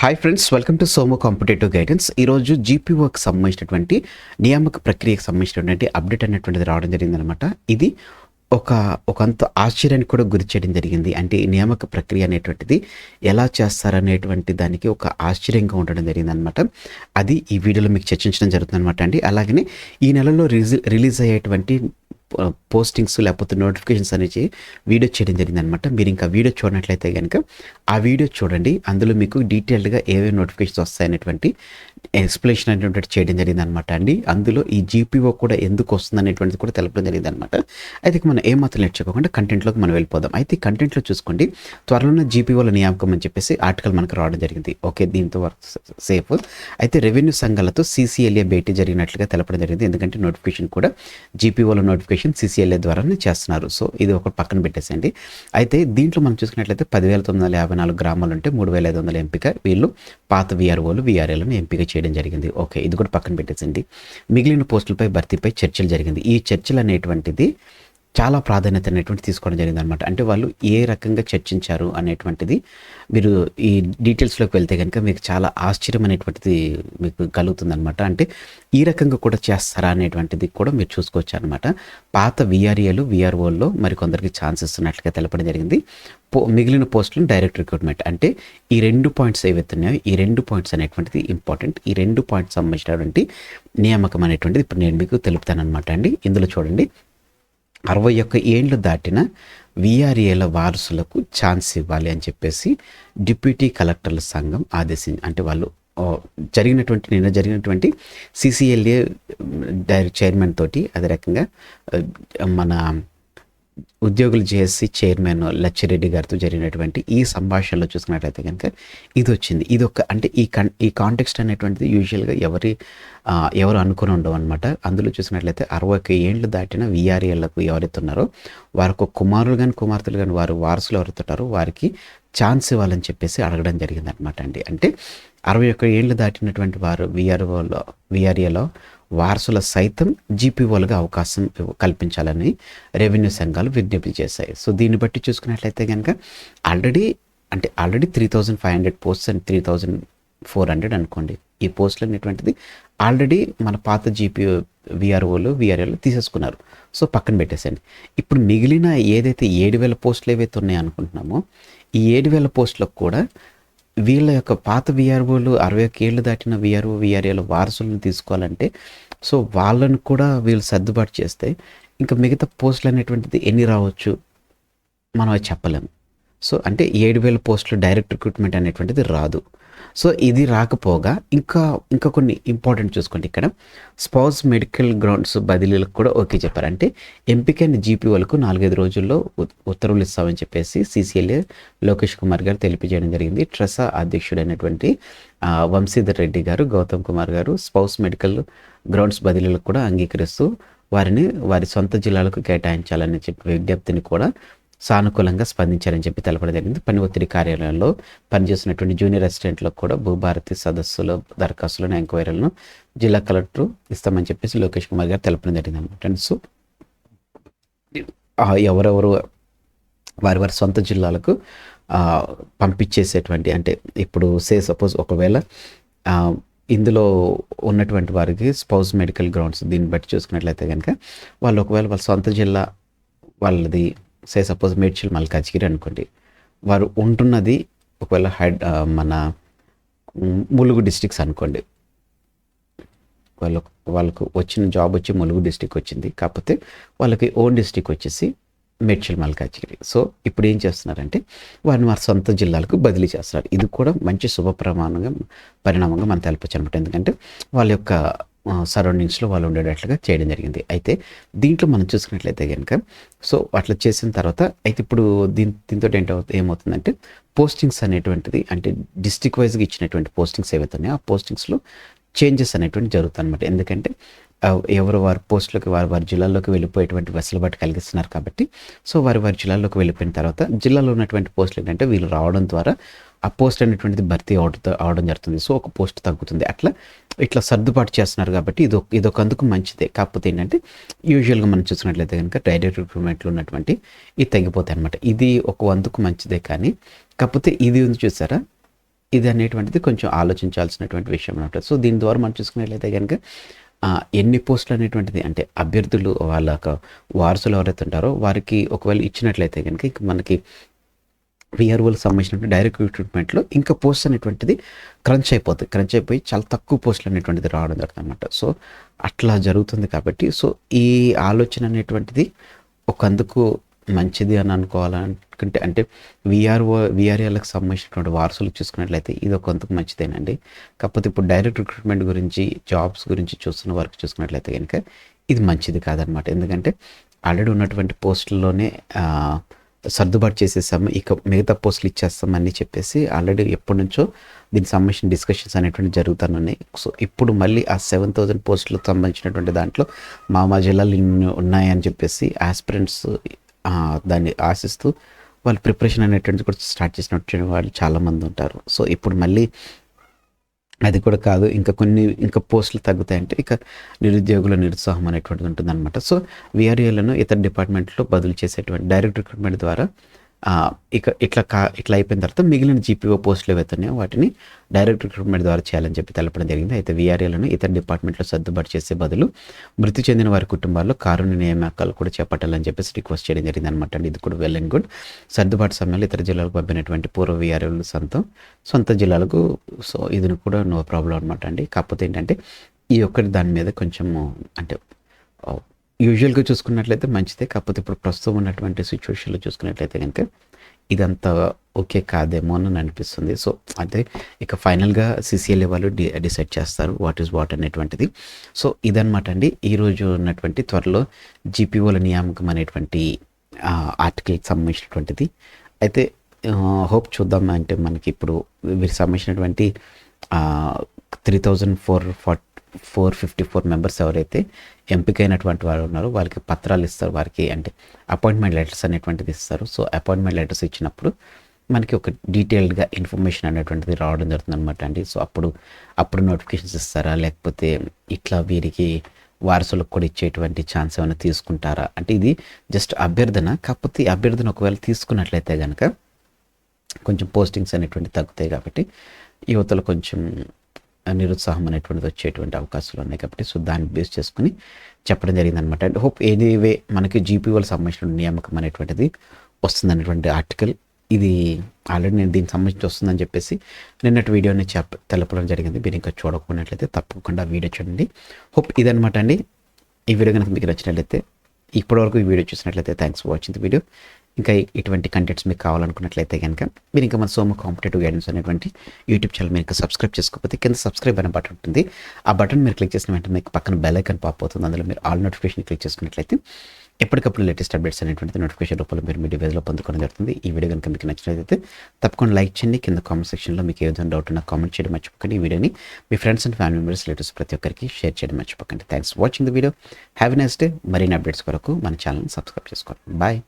Hi friends welcome to Somo competitive guidance ఈరోజు జీపీఓకి సంబంధించినటువంటి నియామక ప్రక్రియకు సంబంధించినటువంటి అప్డేట్ అనేటువంటిది రావడం జరిగిందనమాట ఇది ఒక ఒకంత ఆశ్చర్యానికి కూడా గురి చేయడం జరిగింది. అంటే ఈ నియామక ప్రక్రియ అనేటువంటిది ఎలా చేస్తారనేటువంటి దానికి ఒక ఆశ్చర్యంగా ఉండడం జరిగిందనమాట అది ఈ వీడియోలో మీకు చర్చించడం జరుగుతుంది అనమాట అండి. అలాగనే ఈ నెలలో రిలీజ్ రిలీజ్ అయ్యేటువంటి పోస్టింగ్స్ లేకపోతే నోటిఫికేషన్స్ అనేసి వీడియో చేయడం జరిగింది అనమాట మీరు ఇంకా వీడియో చూడనట్లయితే కనుక ఆ వీడియో చూడండి. అందులో మీకు డీటెయిల్డ్గా ఏవే నోటిఫికేషన్స్ వస్తాయనేటువంటి ఎక్స్ప్లెనేషన్ అనేటువంటి చేయడం జరిగింది అనమాట అండి. అందులో ఈ జీపీఓ కూడా ఎందుకు వస్తుంది అనేటువంటిది కూడా తెలపడం జరిగింది అనమాట అయితే మనం ఏమాత్రం నేర్చుకోకుండా కంటెంట్లోకి మనం వెళ్ళిపోదాం. అయితే కంటెంట్లో చూసుకోండి. త్వరలోనే జీపీఓల నియామకం అని చెప్పేసి ఆర్టికల్ మనకు రావడం జరిగింది. ఓకే దీంతో సేఫ్. అయితే రెవెన్యూ సంఘాలతో సీసీఎల్ఏ భేటీ జరిగినట్లుగా తెలపడం జరిగింది. ఎందుకంటే నోటిఫికేషన్ కూడా జీపీఓల నోటిఫికేషన్ సీసీఎల్ఏ ద్వారానే చేస్తున్నారు. సో ఇది ఒక పక్కన పెట్టేసండి అయితే దీంట్లో మనం చూసుకున్నట్లయితే పదివేల తొమ్మిది వందల యాభై నాలుగు గ్రామాలు ఉంటే మూడు వేల ఐదు వందల ఎంపిక. వీళ్ళు పాత విఆర్ఓలు విఆర్ఏలను ఎంపిక చేయడం జరిగింది. ఓకే ఇది కూడా పక్కన పెట్టేసండి మిగిలిన పోస్టులపై భర్తీపై చర్చలు జరిగింది. ఈ చర్చలు అనేటువంటిది చాలా ప్రాధాన్యత అనేటువంటి తీసుకోవడం జరిగింది అనమాట అంటే వాళ్ళు ఏ రకంగా చర్చించారు అనేటువంటిది మీరు ఈ డీటెయిల్స్లోకి వెళ్తే కనుక మీకు చాలా ఆశ్చర్యం అనేటువంటిది మీకు కలుగుతుంది అనమాట అంటే ఈ రకంగా కూడా చేస్తారా అనేటువంటిది కూడా మీరు చూసుకోవచ్చు అనమాట పాత విఆర్ఏలు విఆర్ఓల్లో మరికొందరికి ఛాన్సెస్ ఉన్నట్లుగా తెలపడం జరిగింది. పో మిగిలిన పోస్టులను డైరెక్ట్ రిక్రూట్మెంట్. అంటే ఈ రెండు పాయింట్స్ ఏవైతే ఉన్నాయో ఈ రెండు పాయింట్స్ అనేటువంటిది ఇంపార్టెంట్. ఈ రెండు పాయింట్స్ సంబంధించినటువంటి నియామకం అనేటువంటిది ఇప్పుడు నేను మీకు తెలుపుతాను అనమాట అండి. ఇందులో చూడండి. అరవై ఒక్క ఏండ్లు దాటిన విఆర్ఏల వారసులకు ఛాన్స్ ఇవ్వాలి అని చెప్పేసి డిప్యూటీ కలెక్టర్ల సంఘం ఆదేశించి అంటే వాళ్ళు జరిగినటువంటి నిన్న జరిగినటువంటి సిసిఎల్ఏ డైరెక్ట్ చైర్మన్ తోటి అదే రకంగా మన ఉద్యోగులు జేఎస్సీ చైర్మన్ లచ్చిరెడ్డి గారితో జరిగినటువంటి ఈ సంభాషణలో చూసుకున్నట్లయితే కనుక ఇది వచ్చింది ఇది ఒక అంటే ఈ కన్ ఈ కాంటెక్స్ట్ అనేటువంటిది యూజువల్గా ఎవరి ఎవరు అనుకుని ఉండవు అనమాట అందులో చూసినట్లయితే అరవై ఒక ఏళ్ళు దాటిన విఆర్ఏలకు ఎవరైతే ఉన్నారో వారికి ఒక కుమారులు కానీ కుమార్తెలు కానీ వారు వారసులు ఎవరైతే ఉంటారో వారికి ఛాన్స్ ఇవ్వాలని చెప్పేసి అడగడం జరిగింది అనమాట అండి. అంటే అరవై ఒక్క ఏళ్ళు దాటినటువంటి వారు విఆర్ఓలో విఆర్ఏలో వారసుల సైతం జీపీఓలుగా అవకాశం కల్పించాలని రెవెన్యూ సంఘాలు విజ్ఞప్తి చేశాయి. సో దీన్ని బట్టి చూసుకున్నట్లయితే కనుక ఆల్రెడీ అంటే already three thousand five hundred posts and three thousand four hundred అనుకోండి. ఈ పోస్టులు అనేటువంటిది ఆల్రెడీ మన పాత జీపీ విఆర్ఓలు విఆర్ఏలు తీసేసుకున్నారు. సో పక్కన పెట్టేసండి ఇప్పుడు మిగిలిన ఏదైతే ఏడు వేల పోస్టులు ఏవైతే ఉన్నాయో అనుకుంటున్నామో ఈ ఏడు వేల పోస్టులకు కూడా వీళ్ళ యొక్క పాత విఆర్ఓలు అరవై ఒక ఏళ్ళు దాటిన విఆర్ఓ విఆర్ఏల వారసులను తీసుకోవాలంటే సో వాళ్ళను కూడా వీళ్ళు సర్దుబాటు చేస్తే ఇంకా మిగతా పోస్టులు అనేటువంటిది ఎన్ని రావచ్చు మనం అది చెప్పలేము. సో అంటే ఏడు వేల పోస్టులు డైరెక్ట్ రిక్రూట్మెంట్ అనేటువంటిది రాదు. సో ఇది రాకపోగా ఇంకా ఇంకా కొన్ని ఇంపార్టెంట్ చూసుకోండి ఇక్కడ. స్పౌస్ మెడికల్ గ్రౌండ్స్ బదిలీలకు కూడా ఓకే చెప్పారు అంటే ఎంపికైన జీపీఓలకు నాలుగైదు రోజుల్లో ఉత్తర్వులు ఇస్తామని చెప్పేసి సీసీఎల్ఏ లోకేష్ కుమార్ గారు తెలియజేయడం జరిగింది. ట్రసా అధ్యక్షుడైనటువంటి వంశీధర్ రెడ్డి గారు గౌతమ్ కుమార్ గారు స్పౌస్ మెడికల్ గ్రౌండ్స్ బదిలీలకు కూడా అంగీకరిస్తూ వారిని వారి సొంత జిల్లాలకు కేటాయించాలని చెప్పి విజ్ఞప్తిని కూడా సానుకూలంగా స్పందించారని చెప్పి తెలపడం జరిగింది. పని ఒత్తిడి కార్యాలయంలో పనిచేస్తున్నటువంటి జూనియర్ అసిస్టెంట్లకు కూడా భూభారతి సదస్సులో దరఖాస్తులను ఎంక్వైరీలను జిల్లా కలెక్టర్ ఇస్తామని చెప్పేసి లోకేష్ కుమార్ గారు తెలపడం జరిగింది అనమాట సో ఎవరెవరు వారి వారి సొంత జిల్లాలకు పంపించేసేటువంటి అంటే ఇప్పుడు సే సపోజ్ ఒకవేళ ఇందులో ఉన్నటువంటి వారికి స్పౌస్ మెడికల్ గ్రౌండ్స్ దీన్ని బట్టి చూసుకున్నట్లయితే కనుక వాళ్ళు ఒకవేళ వాళ్ళ సొంత జిల్లా వాళ్ళది సే సపోజ్ మేడ్చల్ మల్కాజ్గిరి అనుకోండి వారు ఉంటున్నది ఒకవేళ హైడ్ మన ములుగు డిస్టిక్స్ అనుకోండి. వాళ్ళకు వాళ్ళకు వచ్చిన జాబ్ వచ్చి ములుగు డిస్టిక్ వచ్చింది కాకపోతే వాళ్ళకి ఓన్ డిస్టిక్ వచ్చేసి మేడ్చల్ మల్కాజ్గిరి సో ఇప్పుడు ఏం చేస్తున్నారంటే వారిని వారి సొంత జిల్లాలకు బదిలీ చేస్తున్నారు. ఇది కూడా మంచి శుభ ప్రమాణంగా పరిణామంగా మనం తెలపచ్చు అనమాట ఎందుకంటే వాళ్ళ యొక్క సరౌండింగ్స్లో వాళ్ళు ఉండేటట్లుగా చేయడం జరిగింది. అయితే దీంట్లో మనం చూసుకున్నట్లయితే కనుక సో అట్లా చేసిన తర్వాత అయితే ఇప్పుడు దీని దీంతో ఏంటో ఏమవుతుందంటే పోస్టింగ్స్ అనేటువంటిది అంటే డిస్టిక్ వైజ్గా ఇచ్చినటువంటి పోస్టింగ్స్ ఏవైతే ఉన్నాయో ఆ పోస్టింగ్స్లో చేంజెస్ అనేటువంటి జరుగుతాయి అనమాట ఎందుకంటే ఎవరు వారి పోస్టులకు వారి వారి జిల్లాల్లోకి వెళ్ళిపోయేటువంటి వెసులుబాటు కలిగిస్తున్నారు కాబట్టి సో వారి వారి జిల్లాల్లోకి వెళ్ళిపోయిన తర్వాత జిల్లాలో ఉన్నటువంటి పోస్టులు ఏంటంటే వీళ్ళు రావడం ద్వారా ఆ పోస్ట్ అనేటువంటిది భర్తీ అవడం అవడం జరుగుతుంది. సో ఒక పోస్ట్ తగ్గుతుంది. అట్లా ఇట్లా సర్దుబాటు చేస్తున్నారు కాబట్టి ఇది ఇదొక ఇది అందుకు మంచిదే. కాకపోతే ఏంటంటే యూజువల్గా మనం చూసినట్లయితే కనుక డైరెక్ట్ రిక్రూట్మెంట్లో ఉన్నటువంటి ఇది తగ్గిపోతాయి అనమాట ఇది ఒక అందుకు మంచిదే కానీ కాకపోతే ఇది ఉంది చూసారా? ఇది అనేటువంటిది కొంచెం ఆలోచించాల్సినటువంటి విషయం అనమాట సో దీని ద్వారా మనం చూసుకున్నట్లయితే కనుక ఎన్ని పోస్టులు అనేటువంటిది అంటే అభ్యర్థులు వాళ్ళ వారసులు ఎవరైతే ఉంటారో వారికి ఒకవేళ ఇచ్చినట్లయితే కనుక మనకి విఆర్ఓలకు సంబంధించినటువంటి డైరెక్ట్ రిక్రూట్మెంట్లో ఇంకా పోస్ట్ అనేటువంటిది క్రంచ్ అయిపోతుంది క్రంచ్ అయిపోయి చాలా తక్కువ పోస్టులు అనేటువంటిది రావడం జరుగుతుంది అనమాట సో అట్లా జరుగుతుంది కాబట్టి సో ఈ ఆలోచన అనేటువంటిది ఒకందుకు మంచిది అని అనుకోవాలనుకుంటే అంటే విఆర్ఓ విఆర్ఏలకు సంబంధించినటువంటి వారసులు చూసుకున్నట్లయితే ఇది ఒకందుకు మంచిదేనండి. కాకపోతే ఇప్పుడు డైరెక్ట్ రిక్రూట్మెంట్ గురించి జాబ్స్ గురించి చూస్తున్న వర్క్ చూసుకున్నట్లయితే కనుక ఇది మంచిది కాదనమాట ఎందుకంటే ఆల్రెడీ ఉన్నటువంటి పోస్టుల్లోనే సర్దుబాటు చేసేసాము. ఇక మిగతా పోస్టులు ఇచ్చేస్తామని చెప్పేసి ఆల్రెడీ ఎప్పటి నుంచో దీనికి సంబంధించిన డిస్కషన్స్ అనేటువంటి జరుగుతున్నాయి సో ఇప్పుడు మళ్ళీ ఆ సెవెన్ థౌజండ్ పోస్టులకు సంబంధించినటువంటి దాంట్లో మా మా జిల్లాలు ఇన్ని ఉన్నాయని చెప్పేసి ఆస్పిరెంట్స్ దాన్ని ఆశిస్తూ వాళ్ళు ప్రిపరేషన్ అనేటువంటిది కూడా స్టార్ట్ చేసినటువంటి వాళ్ళు చాలామంది ఉంటారు. సో ఇప్పుడు మళ్ళీ అది కూడా కాదు. ఇంకా కొన్ని ఇంకా పోస్టులు తగ్గుతాయంటే ఇక నిరుద్యోగుల నిరుత్సాహం అనేటువంటిది ఉంటుందన్నమాట. సో విఆర్ఏలను ఇతర డిపార్ట్మెంట్లో బదులు చేసేటువంటి డైరెక్ట్ రిక్రూట్మెంట్ ద్వారా ఇక ఇట్లా కా ఇట్లా అయిపోయిన తర్వాత మిగిలిన జీపీఓ పోస్టులు ఏవైతున్నాయో వాటిని డైరెక్ట్ రిక్రూట్మెంట్ ద్వారా చేయాలని చెప్పి తెలపడం జరిగింది. అయితే వీఆర్ఏలను ఇతర డిపార్ట్మెంట్లో సర్దుబాటు చేసే బదులు మృతి చెందిన వారి కుటుంబాల్లో కారుణ్య నియామకాలు కూడా చేపట్టాలని చెప్పేసి రిక్వెస్ట్ చేయడం జరిగింది అనమాట అండి. ఇది కూడా వెల్ అండ్ గుడ్. సర్దుబాటు సమయంలో ఇతర జిల్లాలకు పంపినటువంటి పూర్వ వీఆర్ఏలు సొంతం సొంత జిల్లాలకు సో ఇది కూడా నో ప్రాబ్లం అనమాట అండి. కాకపోతే ఏంటంటే ఈ ఒక్కటి దాని మీద కొంచెము అంటే యూజువల్గా చూసుకున్నట్లయితే మంచిదే. కాకపోతే ఇప్పుడు ప్రస్తుతం ఉన్నటువంటి సిచ్యువేషన్లో చూసుకున్నట్లయితే కనుక ఇదంతా ఓకే కాదేమో అని అనిపిస్తుంది. సో అయితే ఇక ఫైనల్గా సిసిఎల్ఏ వాళ్ళు డి డిసైడ్ చేస్తారు వాట్ ఈస్ వాట్ అనేటువంటిది. సో ఇదనమాట అండి. ఈరోజు ఉన్నటువంటి త్వరలో జీపీఓల నియామకం అనేటువంటి ఆర్టికల్కి సంబంధించినటువంటిది. అయితే హోప్ చూద్దాం అంటే మనకి ఇప్పుడు వీరు సంబంధించినటువంటి three thousand four forty four fifty four members ఎవరైతే ఎంపికైనటువంటి వారు ఉన్నారు. వాళ్ళకి పత్రాలు ఇస్తారు. వారికి అంటే అపాయింట్మెంట్ లెటర్స్ అనేటువంటిది ఇస్తారు. సో అపాయింట్మెంట్ లెటర్స్ ఇచ్చినప్పుడు మనకి ఒక డీటెయిల్డ్గా ఇన్ఫర్మేషన్ అనేటువంటిది రావడం జరుగుతుంది అనమాట అండి. సో అప్పుడు అప్పుడు నోటిఫికేషన్స్ ఇస్తారా? లేకపోతే ఇట్లా వీరికి వారసులకు కూడా ఇచ్చేటువంటి ఛాన్స్ ఏమైనా తీసుకుంటారా? అంటే ఇది జస్ట్ అభ్యర్థన. కాకపోతే ఈ అభ్యర్థన ఒకవేళ తీసుకున్నట్లయితే కనుక కొంచెం పోస్టింగ్స్ అనేటువంటి తగ్గుతాయి కాబట్టి యువతలు కొంచెం నిరుత్సాహం అనేటువంటిది వచ్చేటువంటి అవకాశాలు ఉన్నాయి కాబట్టి సో దాన్ని బేస్ చేసుకుని చెప్పడం జరిగింది అనమాట అండ్ హోప్ వే మనకి జీపీఓలకు సంబంధించిన నియామకం అనేటువంటిది వస్తుంది అనేటువంటి ఆర్టికల్. ఇది ఆల్రెడీ నేను దీనికి సంబంధించి వస్తుందని చెప్పేసి నిన్నటి వీడియోని చెప్ప తెలపడం జరిగింది. మీరు ఇంకా చూడకపోయినట్లయితే తప్పకుండా వీడియో చూడండి. హోప్ ఇదనమాట అండి. ఈ వీడియో కనుక మీకు నచ్చినట్లయితే ఇప్పటివరకు ఈ వీడియో చూసినట్లయితే thanks for watching the video. ఇంకా ఇటువంటి కంటెంట్స్ మీకు కావాలనుకున్నట్లయితే కనుక మీరు ఇంకా మన సోమ కాంపిటేటివ్ గైడెన్స్ అనేటువంటి యూట్యూబ్ ఛానల్ మీరు సబ్స్క్రైబ్ చేసుకోకపోతే కింద సబ్స్క్రైబ్ అనే బటన్ ఉంటుంది. ఆ బటన్ మీరు క్లిక్ చేసిన వెంటనే మీకు పక్కన బెల్ ఐకన్ పాప్ అవుతుంది. అందులో మీరు ఆల్ నోటిఫికేషన్ క్లిక్ చేసుకున్నట్లయితే ఎప్పటికప్పుడు లేటెస్ట్ అప్డేట్స్ అనేటువంటి నోటిఫికేషన్ రూపంలో మీరు మీ డివైస్లో పొందుకోవడం జరుగుతుంది. ఈ వీడియో కనుక మీకు నచ్చినట్లయితే తప్పకుండా లైక్ చేయండి. కింద కామెంట్ సెక్షన్లో మీకు ఏ విధంగా డౌట్ ఉన్నా కామెంట్ చేయడం మర్చిపోకండి. ఈ వీడియోని మీ friends and family members relatives ప్రతి ఒక్కరికి షేర్ చేయడం మర్చిపోకండి. Thanks watching the video have next day మరిన్ని అప్డేట్స్ కొరకు మన ఛానల్ని సబ్స్క్రైబ్ చేసుకోండి. బాయ్